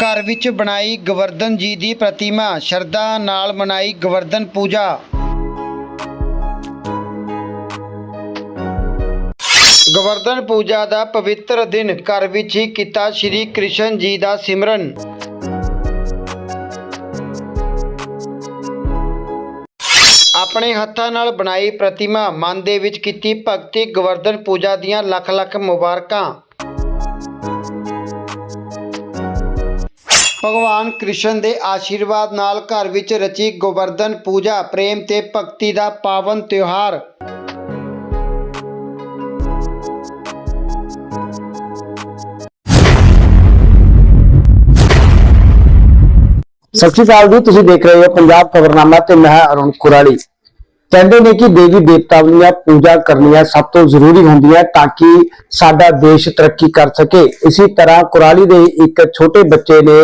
ਘਰ ਵਿੱਚ ਬਣਾਈ ਗਵਰਧਨ ਜੀ ਦੀ ਪ੍ਰਤਿਮਾ, ਸ਼ਰਧਾ ਨਾਲ ਮਨਾਈ ਗਵਰਧਨ ਪੂਜਾ। ਗਵਰਧਨ ਪੂਜਾ ਦਾ ਪਵਿੱਤਰ ਦਿਨ ਘਰ ਵਿੱਚ ਹੀ ਕੀਤਾ ਸ੍ਰੀ ਕ੍ਰਿਸ਼ਨ ਜੀ ਦਾ ਸਿਮਰਨ। ਆਪਣੇ ਹੱਥਾਂ ਨਾਲ ਬਣਾਈ ਪ੍ਰਤਿਮਾ, ਮਨ ਦੇ ਵਿੱਚ ਕੀਤੀ ਭਗਤੀ ਗਵਰਧਨ ਪੂਜਾ ਦੀਆਂ ਲੱਖ ਲੱਖ ਮੁਬਾਰਕਾਂ। ਭਗਵਾਨ ਕ੍ਰਿਸ਼ਨ ਦੇ ਆਸ਼ੀਰਵਾਦ ਨਾਲ ਘਰ ਵਿੱਚ ਰਚੀ ਗੋਵਰਧਨ ਪੂਜਾ, ਪ੍ਰੇਮ ਤੇ ਭਗਤੀ ਦਾ ਪਾਵਨ ਤਿਉਹਾਰ। ਸਤਿ ਸ਼੍ਰੀ ਅਕਾਲ ਜੀ, ਤੁਸੀਂ ਦੇਖ ਰਹੇ ਹੋ ਪੰਜਾਬ ਖਬਰਨਾਮਾ ਤੇ ਮੈਂ ਹਾਂ ਅਰੁਣ ਕੁਰਾਲੀ। ਕਹਿੰਦੇ ਨੇ ਕਿ ਦੇਵੀ ਦੇਵਤਾਵਾਂ ਦੀਆਂ ਪੂਜਾ ਕਰਨੀਆਂ ਸਭ ਤੋਂ ਜ਼ਰੂਰੀ ਹੁੰਦੀ ਹੈ ਤਾਂ ਕਿ ਸਾਡਾ ਦੇਸ਼ ਤਰੱਕੀ ਕਰ ਸਕੇ। ਇਸੇ ਤਰ੍ਹਾਂ ਕੁਰਾਲੀ ਦੇ ਇੱਕ ਛੋਟੇ ਬੱਚੇ ਨੇ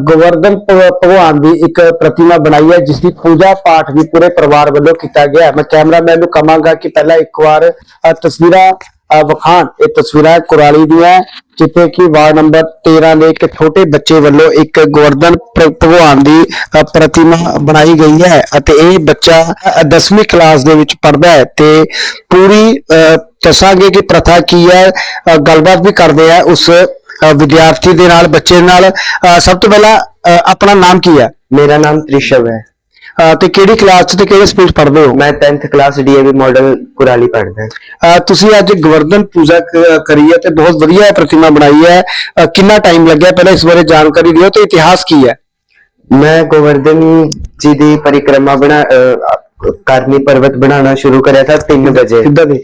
ਗੋਵਰਧਨ ਭਗਵਾਨ ਦੀ ਇੱਕ ਪ੍ਰਤਿਮਾ ਬਣਾਈ ਹੈ ਜਿਸ ਦੀ ਪੂਜਾ ਪਾਠ ਵੀ ਪੂਰੇ ਪਰਿਵਾਰ ਵੱਲੋਂ ਕੀਤਾ ਗਿਆ ਮੈਂ ਕੈਮਰਾਮੈਨ ਨੂੰ ਕਹਾਂਗਾ ਕਿ ਪਹਿਲਾਂ ਇੱਕ ਵਾਰ ਤਸਵੀਰਾਂ ਵਖਾਣ, ਇਹ ਤਸਵੀਰਾਂ ਕੁਰਾਲੀ ਦੀਆਂ, ਜਿੱਥੇ ਕਿ ਵਾਰਡ ਨੰਬਰ 13 ਦੇ ਇੱਕ ਛੋਟੇ ਬੱਚੇ ਵੱਲੋਂ ਇੱਕ ਗੋਰਧਨ ਭਗਵਾਨ ਦੀ ਪ੍ਰਤਿਮਾ ਬਣਾਈ ਗਈ ਹੈ ਅਤੇ ਇਹ ਬੱਚਾ 10ਵੀਂ ਕਲਾਸ ਦੇ ਵਿੱਚ ਪੜਦਾ ਹੈ ਤੇ ਪੂਰੀ ਦੱਸਾਂਗੇ ਕਿ ਪ੍ਰਥਾ ਕੀ ਹੈ ਗੱਲਬਾਤ ਵੀ ਕਰਦੇ ਆ ਉਸ ਵਿਦਿਆਰਥੀ ਦੇ ਨਾਲ, ਬੱਚੇ ਨਾਲ। ਸਭ ਤੋਂ ਪਹਿਲਾਂ ਆਪਣਾ ਨਾਮ ਕੀ ਹੈ? ਮੇਰਾ ਨਾਮ ਤ੍ਰਿਸ਼ਵ ਹੈ। ਤੇ ਕਿਹੜੀ ਕਲਾਸ 'ਚ ਤੇ ਕਿਹੜੇ ਸਕੂਲ 'ਚ ਪੜ੍ਹਦੇ ਹੋ? ਮੈਂ 10th class DAV model Kurali ਪੜ੍ਹਦਾ। ਅਹ ਤੁਸੀਂ ਅੱਜ ਗਵਰਧਨ ਪੂਜਾ ਕ- ਕਰੀ ਹੈ ਤੇ ਬਹੁਤ ਵਧੀਆ ਪ੍ਰਤਿਮਾ ਬਣਾਈ ਹੈ। ਅਹ ਕਿੰਨਾ ਟਾਈਮ ਲੱਗਿਆ ਪਹਿਲਾਂ ਇਸ ਬਾਰੇ ਜਾਣਕਾਰੀ ਦਿਓ ਤੇ ਇਤਿਹਾਸ ਕੀ ਹੈ? ਮੈਂ ਗੋਵਰਧਨ ਜੀ ਦੀ ਪਰਿਕਰਮਾ ਬਣਾ ਅ, ਕਰਨੀ ਪਰਬਤ ਬਣਾਉਣਾ ਸ਼ੁਰੂ ਕਰਿਆ ਥਾ 3 ਵਜੇ। ਕਿੱਦਾਂ ਦੇ?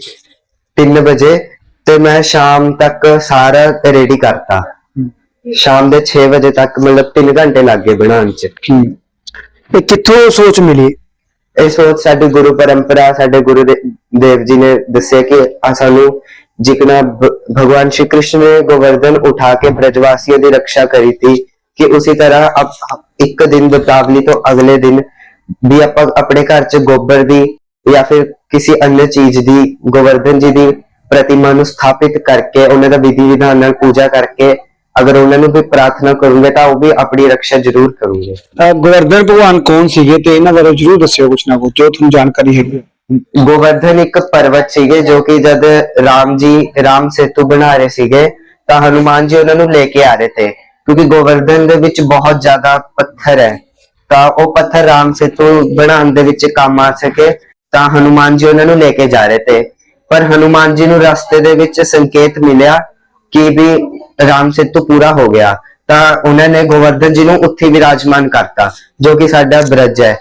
3 ਵਜੇ ਤੇ ਮੈਂ ਸ਼ਾਮ ਤੱਕ ਸਾਰਾ ਰੈਡੀ ਕਰਤਾ। ਸ਼ਾਮ ਦੇ 6 ਵਜੇ ਤੱਕ ਮਤਲਬ 3 ਘੰਟੇ ਲੱਗ ਗਏ ਬਣਾਉਣ ਚ। ਇਹ ਕਿੱਥੋਂ ਸੋਚ ਮਿਲੀ? ਇਹ ਸੋਚ ਸਾਡੇ ਗੁਰੂ ਪਰੰਪਰਾ, ਸਾਡੇ ਗੁਰੂ ਦੇਵ ਜੀ ਨੇ ਦੱਸਿਆ ਕਿ ਆ ਸਾਨੂੰ ਜਿਕਣਾ ਭਗਵਾਨ ਸ਼੍ਰੀ ਕ੍ਰਿਸ਼ਨ ਨੇ ਗੋਵਰਧਨ ਉਠਾ ਕੇ ਬ੍ਰਜਵਾਸੀਆਂ ਦੀ ਰੱਖਿਆ ਕਰੀ ਸੀ ਕਿ ਉਸੇ ਤਰ੍ਹਾਂ ਆਪ- ਇੱਕ ਦਿਨ ਦੀਪਾਵਲੀ ਤੋਂ ਅਗਲੇ ਦਿਨ ਵੀ ਆਪਾਂ ਆਪਣੇ ਘਰ 'ਚ ਗੋਬਰ ਦੀ ਜਾਂ ਫਿਰ ਕਿਸੇ ਅન્ય ਚੀਜ਼ ਦੀ, ਗੋਵਰਧਨ ਜੀ ਦੀ ਪ੍ਰਤਿਮਾ ਨੂੰ ਸਥਾਪਿਤ ਕਰਕੇ, ਉਹਨਾਂ ਦਾ ਵਿਧੀ ਵਿਧਾਨ ਨਾਲ ਪੂਜਾ ਕਰਕੇ ਅਗਰ ਉਹਨਾਂ ਨੂੰ ਵੀ ਪ੍ਰਾਰਥਨਾ ਕਰੂੰਗੇ ਤਾਂ ਉਹ ਵੀ ਆਪਣੀ ਰੱਖਿਆ ਜ਼ਰੂਰ ਕਰੂੰਗੇ। ਗੋਵਰਧਨ ਭਗਵਾਨ ਕੌਣ ਸੀਗੇ ਤੇ ਇਹਨਾਂ ਬਾਰੇ ਜਰੂਰ ਦੱਸਿਓ ਕੁਛ ਨਾ ਕੁਛ ਜੋ ਤੁਹਾਨੂੰ ਜਾਣਕਾਰੀ ਹੈਗੀ ਹੈ। ਗੋਵਰਧਨ ਇੱਕ ਪਰਵਤ ਸੀਗੇ ਜੋ ਕਿ ਜਦ ਰਾਮ ਜੀ ਰਾਮ ਸੇਤੂ ਬਣਾ ਰਹੇ ਸੀਗੇ ਤਾਂ ਹਨੂਮਾਨ ਜੀ ਉਹਨਾਂ ਨੂੰ ਲੈ ਕੇ ਆ ਰਹੇ ਥੇ ਕਿਉਂਕਿ ਗੋਵਰਧਨ ਦੇ ਵਿੱਚ ਬਹੁਤ ਜ਼ਿਆਦਾ ਪੱਥਰ ਹੈ ਤਾਂ ਉਹ ਪੱਥਰ ਰਾਮ ਸੇਤੂ ਬਣਾਉਣ ਦੇ ਵਿੱਚ ਕੰਮ ਆ ਸਕੇ ਤਾਂ ਹਨੂਮਾਨ ਜੀ ਉਹਨਾਂ ਨੂੰ ਲੈ ਕੇ ਜਾ ਰਹੇ ਥੇ ਪਰ ਹਨੂਮਾਨ ਜੀ ਨੂੰ ਰਸਤੇ ਦੇ ਵਿੱਚ ਸੰਕੇਤ ਮਿਲਿਆ ਕਿ ਵੀ ਰਾਮ ਸੇਤੂ ਪੂਰਾ ਹੋ ਗਿਆ, ਤਾਂ ਉਹਨਾਂ ਨੇ ਗੋਵਰਧਨ ਜੀ ਨੂੰ ਉੱਥੇ ਵਿਰਾਜਮਾਨ ਕਰਤਾ, ਜੋ ਕਿ ਸਾਡਾ ਬ੍ਰਜ ਹੈ।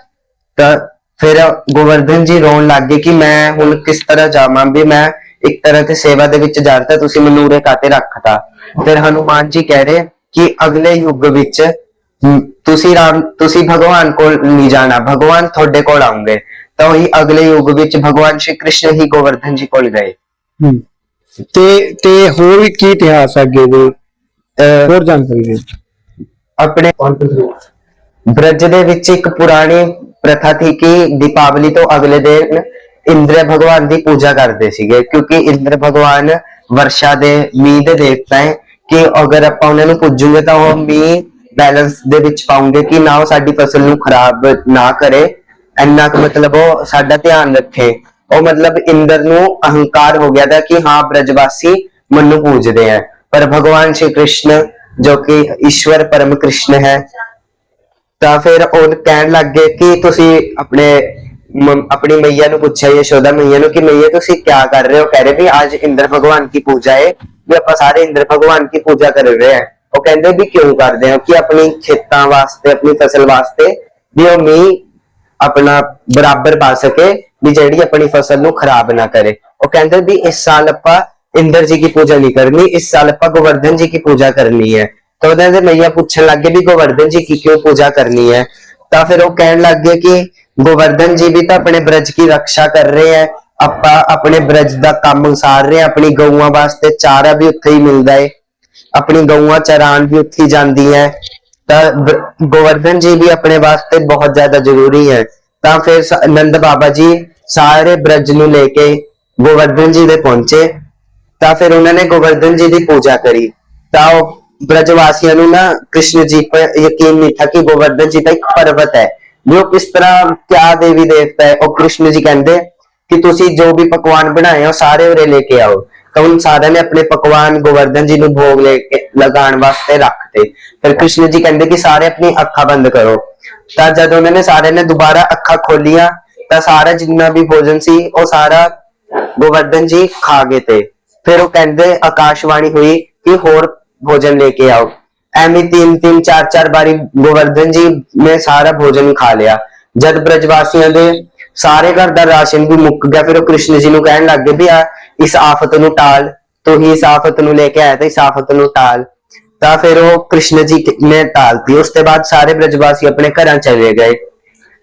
ਤਾਂ ਫਿਰ ਗੋਵਰਧਨ ਜੀ ਰੋਣ ਲੱਗ ਗਏ ਕਿ ਮੈਂ ਹੁਣ ਕਿਸ ਤਰ੍ਹਾਂ ਜਾਵਾਂ, ਵੀ ਮੈਂ ਇੱਕ ਤਰ੍ਹਾਂ ਤੇ ਸੇਵਾ ਦੇ ਵਿੱਚ ਜਾਂਦਾ ਤੁਸੀਂ ਮੈਨੂੰ ਉਰੇ ਕਾਤੇ ਰੱਖਤਾ। ਫਿਰ ਹਨੂਮਾਨ ਜੀ ਕਹਿ ਰਹੇ ਕਿ ਅਗਲੇ ਯੁੱਗ ਵਿੱਚ ਤੁਸੀਂ ਰਾਮ, ਤੁਸੀਂ ਭਗਵਾਨ ਕੋਲ ਨਹੀਂ ਜਾਣਾ, ਭਗਵਾਨ ਤੁਹਾਡੇ ਕੋਲ ਆਉਂਗੇ। ਤਾਂ ਉਹੀ ਅਗਲੇ ਯੁੱਗ ਵਿੱਚ ਭਗਵਾਨ ਸ਼੍ਰੀ ਕ੍ਰਿਸ਼ਨ ਹੀ ਗੋਵਰਧਨ ਜੀ ਕੋਲ ਗਏ। ਤੇ ਤੇ ਹੋਰ ਵੀ ਕੀ ਇਤਿਹਾਸ ਹੈ ਅੱਗੇ ਦੇ? ਅ, ਹੋਰ ਜਾਣਕਾਰੀ ਦਿਓ ਆਪਣੇ ਬ੍ਰਜ ਦੇ ਵਿੱਚ ਇੱਕ ਪੁਰਾਣੀ ਪ੍ਰਥਾ ਸੀ ਕਿ ਦੀਪਾਵਲੀ ਤੋਂ ਅਗਲੇ ਦਿਨ ਇੰਦਰ ਭਗਵਾਨ ਦੀ ਪੂਜਾ ਕਰਦੇ ਸੀਗੇ ਕਿਉਂਕਿ ਇੰਦਰ ਭਗਵਾਨ ਵਰਸ਼ਾ ਦੇ ਮੀਂਹ ਦੇ ਦੇਵਤਾ ਹੈ ਕਿ ਅਗਰ ਆਪਾਂ ਉਹਨਾਂ ਨੂੰ ਪੂਜੂਗੇ ਤਾਂ ਉਹ ਮੀਂਹ ਬੈਲੈਂਸ ਦੇ ਵਿੱਚ ਪਾਉਂਗੇ ਕਿ ਨਾ ਉਹ ਸਾਡੀ ਫਸਲ ਨੂੰ ਖਰਾਬ ਨਾ ਕਰੇ। ਇੰਨਾ ਕੁ ਮਤਲਬ ਉਹ ਸਾਡਾ ਧਿਆਨ ਰੱਖੇ। ਉਹ ਮਤਲਬ ਇੰਦਰ ਨੂੰ ਅਹੰਕਾਰ ਹੋ ਗਿਆ था ਕਿ ਹਾਂ ਬ੍ਰਜਵਾਸੀ ਮੈਨੂੰ ਪੂਜਦੇ ਹੈ ਪਰ ਭਗਵਾਨ ਸ਼੍ਰੀ ਕ੍ਰਿਸ਼ਨ ਜੋ ਕਿ ਈਸ਼ਵਰ ਪਰਮ ਕ੍ਰਿਸ਼ਨ ਹੈ ਤਾਂ ਫਿਰ ਉਹ ਕਹਿਣ ਲੱਗ ਗਏ ਕਿ ਤੁਸੀਂ ਆਪਣੇ ਮ- ਆਪਣੀ ਮਈਆ ਨੂੰ ਪੁੱਛਿਆ ਯਸ਼ੋਦਾ ਮਈਆ ਨੂੰ ਕਿ ਮਈਆ ਤੁਸੀਂ ਕੀ ਕਰ ਰਹੇ ਹੋ ਕਹਿ ਰਹੇ ਵੀ ਅੱਜ ਇੰਦਰ ਭਗਵਾਨ की पूजा है ਵੀ ਆਪਾਂ ਸਾਰੇ ਇੰਦਰ ਭਗਵਾਨ की पूजा ਕਰ ਰਹੇ ਹਾਂ ਉਹ ਕਹਿੰਦੇ ਵੀ ਕਿਉਂ ਕਰਦੇ ਹੋ ਕਿ ਆਪਣੀ ਖੇਤਾਂ ਵਾਸਤੇ ਆਪਣੀ ਫਸਲ ਵਾਸਤੇ ਵੀ ਉਹ ਮੀਂਹ ਆਪਣਾ ਬਰਾਬਰ ਪਾ ਸਕੇ ਵੀ ਜਿਹੜੀ ਆਪਣੀ ਫਸਲ ਨੂੰ ਖਰਾਬ ਨਾ ਕਰੇ। ਉਹ ਕਹਿੰਦੇ ਵੀ ਇਸ ਸਾਲ ਆਪਾਂ ਇੰਦਰ ਜੀ ਦੀ ਪੂਜਾ ਨਹੀਂ ਕਰਨੀ, ਇਸ ਸਾਲ ਆਪਾਂ ਗੋਵਰਧਨ ਜੀ ਦੀ ਪੂਜਾ ਕਰਨੀ ਹੈ। ਤਾਂ ਉਹਨਾਂ ਦੇ ਮਈਆ ਪੁੱਛਣ ਲੱਗੇ ਵੀ ਗੋਵਰਧਨ ਜੀ ਕੀ ਕਿਉਂ ਪੂਜਾ ਕਰਨੀ ਹੈ? ਤਾਂ ਫਿਰ ਉਹ ਕਹਿਣ ਲੱਗੇ ਕਿ ਗੋਵਰਧਨ ਜੀ ਵੀ ਤਾਂ ਆਪਣੇ ਬ੍ਰਜ ਦੀ ਰੱਖਿਆ ਕਰ ਰਹੇ ਹੈ। ਆਪਾਂ ਆਪਣੇ ਬ੍ਰਜ ਦਾ ਕੰਮ ਉਸਾਰ ਰਹੇ ਆਪਣੀ ਗਊਆਂ ਵਾਸਤੇ ਚਾਰਾ ਵੀ ਉੱਥੇ ਹੀ ਮਿਲਦਾ ਹੈ। ਆਪਣੀ ਗਊਆਂ ਚਰਾਨ ਵੀ ਉੱਥੇ ਜਾਂਦੀ ਹੈ। ਤਾਂ ਗੋਵਰਧਨ ਜੀ ਵੀ ਆਪਣੇ ਵਾਸਤੇ ਬਹੁਤ ਜ਼ਿਆਦਾ ਜ਼ਰੂਰੀ ਹੈ। ਤਾਂ ਫਿਰ ਨੰਦ ਬਾਬਾ ਜੀ ਸਾਰੇ ਬ੍ਰਜ ਨੂੰ ਲੈ ਕੇ ਗੋਵਰਧਨ ਜੀ ਦੇ ਪਹੁੰਚੇ। ਤਾਂ ਫਿਰ ਉਹਨਾਂ ਨੇ ਗੋਵਰਧਨ ਜੀ ਦੀ ਪੂਜਾ ਕਰੀ। ਤਾਂ ਉਹ ਬ੍ਰਜ ਵਾਸੀਆਂ ਨੂੰ ਨਾ ਕ੍ਰਿਸ਼ਨ ਜੀ ਪਰ ਯਕੀਨ ਨਹੀਂ ਥਾ ਕਿ ਗੋਵਰਧਨ ਜੀ ਦਾ ਇੱਕ ਪਰਬਤ ਹੈ। ਜੋ ਕਿਸ ਤਰ੍ਹਾਂ ਕਿਆ ਦੇਵੀ ਦੇਵਤਾ ਹੈ, ਉਹ ਕ੍ਰਿਸ਼ਨ ਜੀ ਕਹਿੰਦੇ ਕਿ ਤੁਸੀਂ ਜੋ ਵੀ ਪਕਵਾਨ ਬਣਾਏ ਹੋ ਸਾਰੇ ਉਰੇ ਲੈ ਕੇ ਆਓ। ਤਾਂ ਉਹਨਾਂ ਸਾਰਿਆਂ ਨੇ ਆਪਣੇ ਪਕਵਾਨ ਗੋਵਰਧਨ ਜੀ ਨੂੰ ਭੋਗ ਲੈ ਕੇ ਲਗਾਉਣ ਵਾਸਤੇ ਰੱਖਤੇ। ਫਿਰ ਕ੍ਰਿਸ਼ਨ ਜੀ ਕਹਿੰਦੇ ਕਿ ਸਾਰੇ ਆਪਣੀ ਅੱਖਾਂ ਬੰਦ ਕਰੋ। ਤਾਂ ਜਦ ਉਹਨਾਂ ਨੇ ਸਾਰਿਆਂ ਨੇ ਦੁਬਾਰਾ ਅੱਖਾਂ ਖੋਲੀਆਂ, ਤਾਂ ਸਾਰਾ ਜਿੰਨਾ ਵੀ ਭੋਜਨ ਸੀ, ਉਹ ਸਾਰਾ ਗੋਵਰਧਨ ਜੀ ਖਾ ਗਏ ਤੇ। ਫਿਰ ਉਹ ਕਹਿੰਦੇ, ਆਕਾਸ਼ਵਾਣੀ ਹੋਈ ਕਿ ਹੋਰ ਭੋਜਨ ਲੈ ਕੇ ਆਓ। ਐਵੇਂ ਤਿੰਨ ਤਿੰਨ, ਚਾਰ ਚਾਰ ਵਾਰੀ ਗੋਵਰਧਨ ਜੀ ਨੇ ਸਾਰਾ ਭੋਜਨ ਖਾ ਲਿਆ। ਜਦ ਬ੍ਰਜਵਾਸੀਆਂ ਦੇ ਸਾਰੇ ਘਰ ਦਾ ਰਾਸ਼ਨ ਵੀ ਮੁੱਕ ਗਿਆ, ਫਿਰ ਉਹ ਕ੍ਰਿਸ਼ਨ ਜੀ ਨੂੰ ਕਹਿਣ ਲੱਗ ਗਏ ਵੀ ਆ, ਇਸ ਆਫਤ ਨੂੰ ਟਾਲ। ਤੂੰ ਹੀ ਇਸ ਆਫਤ ਨੂੰ ਲੈ ਕੇ ਆਇਆ ਤੇ ਇਸ ਆਫਤ ਨੂੰ ਟਾਲ। ਤਾਂ ਫਿਰ ਉਹ ਕ੍ਰਿਸ਼ਨ ਜੀ ਨੇ ਟਾਲਤੀ। ਉਸ ਤੋਂ ਬਾਅਦ ਸਾਰੇ ਬ੍ਰਜਵਾਸੀ ਆਪਣੇ ਘਰਾਂ ਚਲੇ ਗਏ।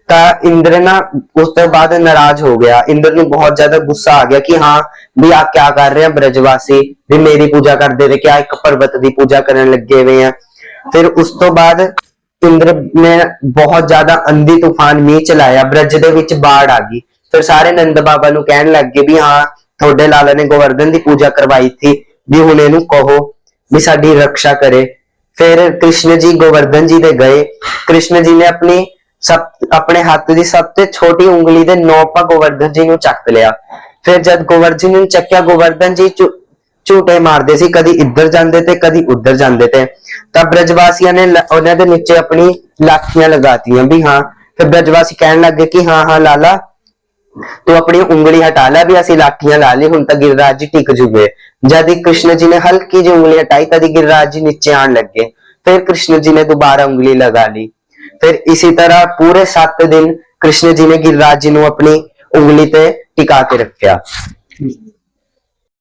ਤਾਂ ਇੰਦਰ ਨਾ ਉਸ ਤੋਂ ਬਾਅਦ ਨਾਰਾਜ਼ ਹੋ ਗਿਆ। ਇੰਦਰ ਨੂੰ ਬਹੁਤ ਜ਼ਿਆਦਾ ਗੁੱਸਾ ਆ ਗਿਆ ਕਿ ਹਾਂ, ਵੀ ਆ ਕਿਆ ਕਰ ਰਹੇ ਆ ਬ੍ਰਜਵਾਸੀ? ਵੀ ਮੇਰੀ ਪੂਜਾ ਕਰਦੇ ਤੇ ਕਿਆ ਇੱਕ ਪਰਬਤ ਦੀ ਪੂਜਾ ਕਰਨ ਲੱਗੇ ਹੋਏ ਆ। ਫਿਰ ਉਸ ਤੋਂ ਬਾਅਦ ਇੰਦਰ ਨੇ ਬਹੁਤ ਜ਼ਿਆਦਾ ਅੰਧੀ ਤੂਫਾਨ ਮੀਂਹ ਚਲਾਇਆ। ਬ੍ਰਜ ਦੇ ਵਿੱਚ ਬਾੜ ਆ ਗਈ। ਫਿਰ ਸਾਰੇ ਨੰਦ ਬਾਬਾ ਨੂੰ ਕਹਿਣ ਲੱਗੇ ਵੀ ਹਾਂ, ਤੁਹਾਡੇ ਲਾਲਾ ਨੇ ਗੋਵਰਧਨ ਦੀ ਪੂਜਾ ਕਰਵਾਈ ਸੀ। ਵੀ ਹੁਣ ਇਹਨੂੰ ਕਹੋ। ਵੀ ਸਾਡੀ ਰੱਖਿਆ ਕਰੇ। ਫਿਰ ਕ੍ਰਿਸ਼ਨ ਜੀ, ਗੋਵਰਧਨ ਜੀ ਦੇ ਗਏ। ਕ੍ਰਿਸ਼ਨ ਜੀ ਨੇ ਆਪਣੀ ਸਭ ਆਪਣੇ ਹੱਥ ਦੀ ਸਭ ਤੋਂ ਛੋਟੀ ਉਂਗਲੀ ਦੇ ਨੌ ਪਾ ਗੋਵਰਧਨ ਜੀ ਨੂੰ ਚੱਕ ਲਿਆ। ਫਿਰ ਜਦ ਗੋਵਰਧਨ ਨੂੰ ਚੱਕਿਆ, ਗੋਵਰਧਨ ਜੀ ਝੂ- ਝੂਟੇ ਮਾਰਦੇ ਸੀ, ਕਦੀ ਇੱਧਰ ਜਾਂਦੇ ਤੇ ਕਦੀ ਉੱਧਰ ਜਾਂਦੇ ਤੇ। ਤਾਂ ਬ੍ਰਜਵਾਸੀਆਂ ਨੇ ਉਹਨਾਂ ਦੇ ਨੀਚੇ ਆਪਣੀ ਲਾਠੀਆਂ ਲਗਾਤੀਆਂ ਵੀ ਹਾਂ। ਫਿਰ ਬ੍ਰਜਵਾਸੀ ਕਹਿਣ ਲੱਗੇ ਕਿ ਹਾਂ ਹਾਂ, ਲਾਲਾ ਤੂੰ ਆਪਣੀ ਉਂਗਲੀ ਹਟਾ ਲੈ ਵੀ ਅਸੀਂ ਲਾਠੀਆਂ ਲਾ ਲਈ, ਹੁਣ ਤਾਂ ਗਿਰਰਾਜ ਜੀ ਟਿਕ ਜੂਗੇ। ਜਦ ਹੀ ਕ੍ਰਿਸ਼ਨ ਜੀ ਨੇ ਹਲਕੀ ਜਿਹੀ ਉਂਗਲੀ ਹਟਾਈ, ਤਦ ਗਿਰਰਾਜ ਜੀ ਨੀਚੇ ਆਣ ਲੱਗੇ। ਫਿਰ ਕ੍ਰਿਸ਼ਨ ਜੀ ਨੇ ਦੁਬਾਰਾ ਉਂਗਲੀ ਲਗਾ ਲਈ। ਫਿਰ ਇਸੇ ਤਰ੍ਹਾਂ ਪੂਰੇ 7 ਦਿਨ ਕ੍ਰਿਸ਼ਨ ਜੀ ਨੇ ਗਿਰਰਾਜ ਜੀ ਨੂੰ ਆਪਣੀ ਉਂਗਲੀ ਤੇ ਟਿਕਾ ਕੇ ਰੱਖਿਆ।